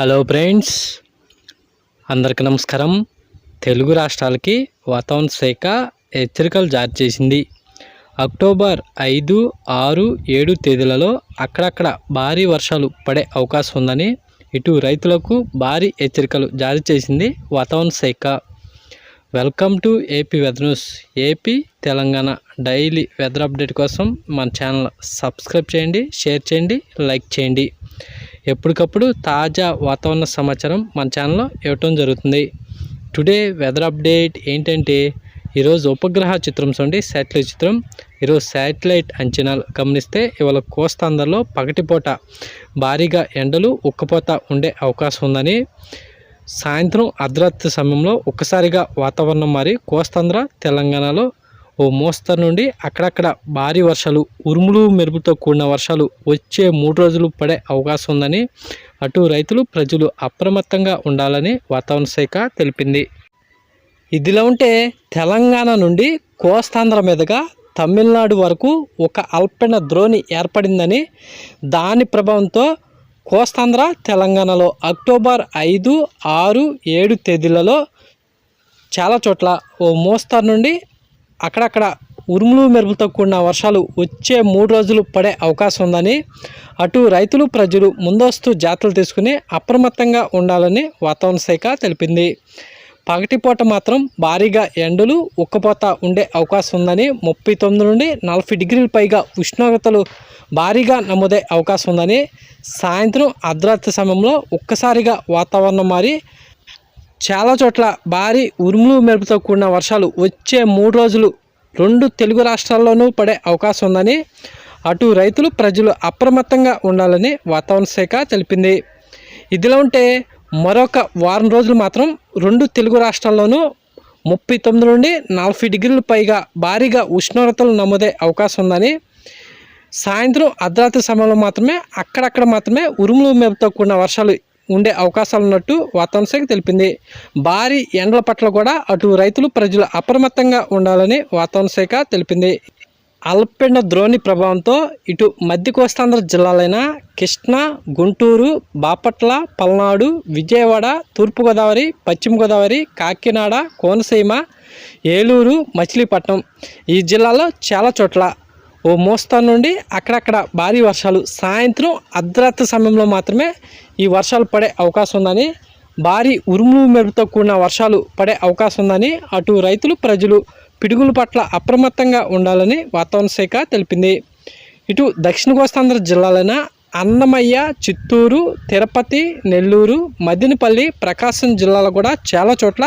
Hello friends అందరికి నమస్కారం. తెలుగు రాష్ట్రాలకి వాతావరణ శాఖ హెచ్చరికలు జారీ చేసింది. అక్టోబర్ ఐదు ఆరు ఏడు తేదీలలో అక్కడక్కడ భారీ వర్షాలు పడే అవకాశం ఉందని ఇటు రైతులకు భారీ హెచ్చరికలు జారీ చేసింది వాతావరణ శాఖ. Welcome to A P weather news. A P Telangana daily weather update కోసం మన ఛానల్ సబ్స్క్రైబ్ చేయండి షేర్ చేయండి లైక్ చేయండి. ఎప్పటికప్పుడు తాజా వాతావరణ సమాచారం మన ఛానల్లో ఇవ్వటం జరుగుతుంది. టుడే వెదర్ అప్డేట్ ఏంటంటే ఈరోజు ఉపగ్రహ చిత్రం చూడండి శాటిలైట్ చిత్రం. ఈరోజు శాటిలైట్ అంచనాలు గమనిస్తే ఇవాళ కోస్తాంధ్రలో పగటిపూట భారీగా ఎండలు ఉక్కపోత ఉండే అవకాశం ఉందని సాయంత్రం అర్ధరాత్రి సమయంలో ఒక్కసారిగా వాతావరణం మారి కోస్తాంధ్ర తెలంగాణలో ఓ మోస్తరు నుండి అక్కడక్కడ భారీ వర్షాలు ఉరుములు మెరుపుతో కూడిన వర్షాలు వచ్చే మూడు రోజులు పడే అవకాశం ఉందని అటు రైతులు ప్రజలు అప్రమత్తంగా ఉండాలని వాతావరణ శాఖ తెలిపింది. ఇదిలా ఉంటే తెలంగాణ నుండి కోస్తాంధ్ర మీదుగా తమిళనాడు వరకు ఒక అల్పన ద్రోణి ఏర్పడిందని దాని ప్రభావంతో కోస్తాంధ్ర తెలంగాణలో అక్టోబర్ ఐదు ఆరు ఏడు తేదీలలో చాలా చోట్ల ఓ మోస్తరు నుండి అక్కడక్కడ ఉరుములు మెరుపులతో కూడిన వర్షాలు వచ్చే మూడు రోజులు పడే అవకాశం ఉందని అటు రైతులు ప్రజలు ముందస్తు జాగ్రత్తలు తీసుకుని అప్రమత్తంగా ఉండాలని వాతావరణ శాఖ తెలిపింది. పగటిపూట మాత్రం భారీగా ఎండలు ఉక్కపోత ఉండే అవకాశం ఉందని ముప్పై తొమ్మిది నుండి నలభై డిగ్రీల పైగా ఉష్ణోగ్రతలు భారీగా నమోదే అవకాశం ఉందని సాయంత్రం అర్ధరాత్రి సమయంలో ఒక్కసారిగా వాతావరణం మారి చాలా చోట్ల భారీ ఉరుములు మెరుపుతో కూడిన వర్షాలు వచ్చే మూడు రోజులు రెండు తెలుగు రాష్ట్రాల్లోనూ పడే అవకాశం ఉందని అటు రైతులు ప్రజలు అప్రమత్తంగా ఉండాలని వాతావరణ శాఖ తెలిపింది. ఇదిలా ఉంటే మరొక వారం రోజులు మాత్రం రెండు తెలుగు రాష్ట్రాల్లోనూ ముప్పై తొమ్మిది నుండి నలభై డిగ్రీల పైగా భారీగా ఉష్ణోగ్రతలు నమోదే అవకాశం ఉందని సాయంత్రం అర్ధరాత్రి సమయంలో మాత్రమే అక్కడక్కడ మాత్రమే ఉరుములు మెరుపుతో కూడిన వర్షాలు ఉండే అవకాశాలు ఉన్నట్టు వాతావరణ శాఖ తెలిపింది. భారీ ఎండల పట్ల కూడా అటు రైతులు ప్రజలు అప్రమత్తంగా ఉండాలని వాతావరణ శాఖ తెలిపింది. అల్పెండ ద్రోణి ప్రభావంతో ఇటు మధ్య కోస్తాంధ్ర జిల్లాలైన కృష్ణా గుంటూరు బాపట్ల పల్నాడు విజయవాడ తూర్పుగోదావరి పశ్చిమ గోదావరి కాకినాడ కోనసీమ ఏలూరు మచిలీపట్నం ఈ జిల్లాలో చాలా చోట్ల ఓ మోస్తరు నుండి అక్కడక్కడ భారీ వర్షాలు సాయంత్రం అర్ధరాత్రి సమయంలో మాత్రమే ఈ వర్షాలు పడే అవకాశం ఉందని భారీ ఉరుములు మెరుపుతో కూడిన వర్షాలు పడే అవకాశం ఉందని అటు రైతులు ప్రజలు పిడుగుల పట్ల అప్రమత్తంగా ఉండాలని వాతావరణ శాఖ తెలిపింది. ఇటు దక్షిణ కోస్తాంధ్ర జిల్లాలైన అన్నమయ్య చిత్తూరు తిరుపతి నెల్లూరు మదినపల్లి ప్రకాశం జిల్లాలో కూడా చాలా చోట్ల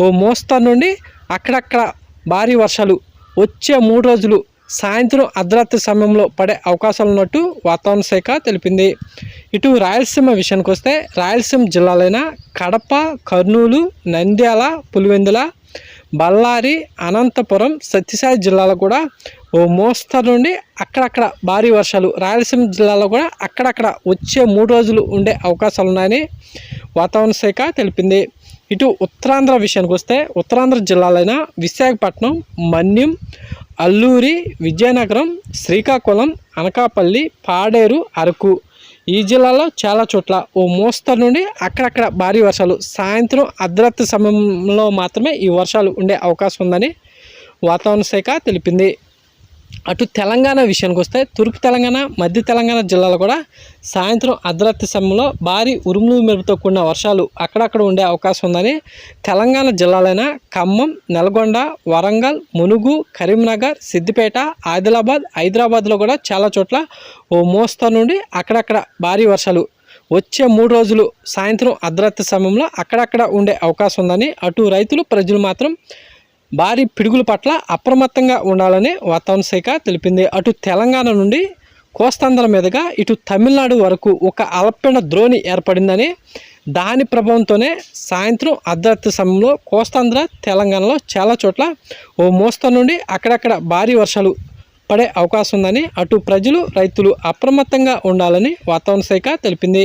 ఓ మోస్తరు నుండి అక్కడక్కడ భారీ వర్షాలు వచ్చే మూడు రోజులు సాయంత్రం అర్ధరాత్రి సమయంలో పడే అవకాశాలు ఉన్నట్టు వాతావరణ శాఖ తెలిపింది. ఇటు రాయలసీమ విషయానికి వస్తే రాయలసీమ జిల్లాలైన కడప కర్నూలు నంద్యాల పులివెందుల బళ్ళారి అనంతపురం సత్యసాయి జిల్లాలో కూడా ఓ మోస్తరు నుండి అక్కడక్కడ భారీ వర్షాలు రాయలసీమ జిల్లాలో కూడా అక్కడక్కడ వచ్చే మూడు రోజులు ఉండే అవకాశాలు ఉన్నాయని వాతావరణ శాఖ తెలిపింది. ఇటు ఉత్తరాంధ్ర విషయానికి వస్తే ఉత్తరాంధ్ర జిల్లాలైన విశాఖపట్నం మన్యం అల్లూరి విజయనగరం శ్రీకాకుళం అనకాపల్లి పాడేరు అరకు. ఈ జిల్లాలో చాలా చోట్ల ఓ మోస్తరు నుండి అక్కడక్కడ భారీ వర్షాలు. సాయంత్రం అర్ధరాత్రి సమయంలో మాత్రమే ఈ వర్షాలు ఉండే అవకాశం ఉందని వాతావరణ శాఖ తెలిపింది. అటు తెలంగాణ విషయానికి వస్తే తూర్పు తెలంగాణ మధ్య తెలంగాణ జిల్లాలో కూడా సాయంత్రం అర్ధరాత్రి సమయంలో భారీ ఉరుములు మెరుపుతో కూడిన వర్షాలు అక్కడక్కడ ఉండే అవకాశం ఉందని తెలంగాణ జిల్లాలైన ఖమ్మం నల్గొండ వరంగల్ మునుగు కరీంనగర్ సిద్దిపేట ఆదిలాబాద్ హైదరాబాద్లో కూడా చాలా చోట్ల ఓ మోస్తరు నుండి అక్కడక్కడ భారీ వర్షాలు వచ్చే మూడు రోజులు సాయంత్రం అర్ధరాత్రి సమయంలో అక్కడక్కడ ఉండే అవకాశం ఉందని అటు రైతులు ప్రజలు మాత్రం భారీ పిడుగుల పట్ల అప్రమత్తంగా ఉండాలని వాతావరణ శాఖ తెలిపింది. అటు తెలంగాణ నుండి కోస్తాంధ్ర మీదుగా ఇటు తమిళనాడు వరకు ఒక అల్పీన ద్రోణి ఏర్పడిందని దాని ప్రభావంతోనే సాయంత్రం అర్ధరాత్రి సమయంలో కోస్తాంధ్ర తెలంగాణలో చాలా చోట్ల ఓ మోస్తరు నుండి అక్కడక్కడ భారీ వర్షాలు పడే అవకాశం ఉందని అటు ప్రజలు రైతులు అప్రమత్తంగా ఉండాలని వాతావరణ శాఖ తెలిపింది.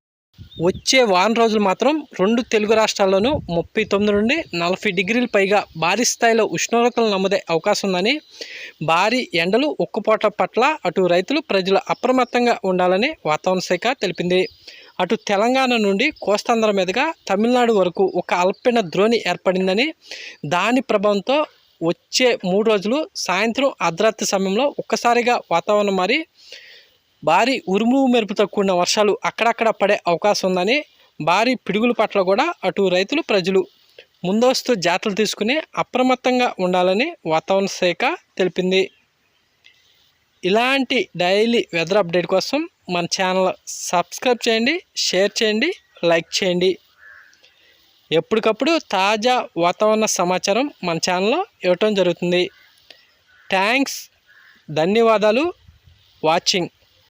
వచ్చే వారం రోజులు మాత్రం రెండు తెలుగు రాష్ట్రాల్లోనూ ముప్పై తొమ్మిది నుండి నలభై డిగ్రీల పైగా భారీ స్థాయిలో ఉష్ణోగ్రతలు నమోదే అవకాశం ఉందని భారీ ఎండలు ఉక్కుపోట పట్ల అటు రైతులు ప్రజలు అప్రమత్తంగా ఉండాలని వాతావరణ శాఖ తెలిపింది. అటు తెలంగాణ నుండి కోస్తాంధ్ర మీదుగా తమిళనాడు వరకు ఒక అల్పిన ద్రోణి ఏర్పడిందని దాని ప్రభావంతో వచ్చే మూడు రోజులు సాయంత్రం అర్ధరాత్రి సమయంలో ఒక్కసారిగా వాతావరణం మారి భారీ ఉరుము మెరుపుతో కూడిన వర్షాలు అక్కడక్కడ పడే అవకాశం ఉందని భారీ పిడుగుల పట్ల కూడా అటు రైతులు ప్రజలు ముందస్తు జాగ్రత్తలు తీసుకుని అప్రమత్తంగా ఉండాలని వాతావరణ శాఖ తెలిపింది. ఇలాంటి డైలీ వెదర్ అప్డేట్ కోసం మన ఛానల్ సబ్స్క్రైబ్ చేయండి షేర్ చేయండి లైక్ చేయండి. ఎప్పటికప్పుడు తాజా వాతావరణ సమాచారం మన ఛానల్లో ఇవ్వటం జరుగుతుంది. థ్యాంక్స్ ధన్యవాదాలు వాచింగ్.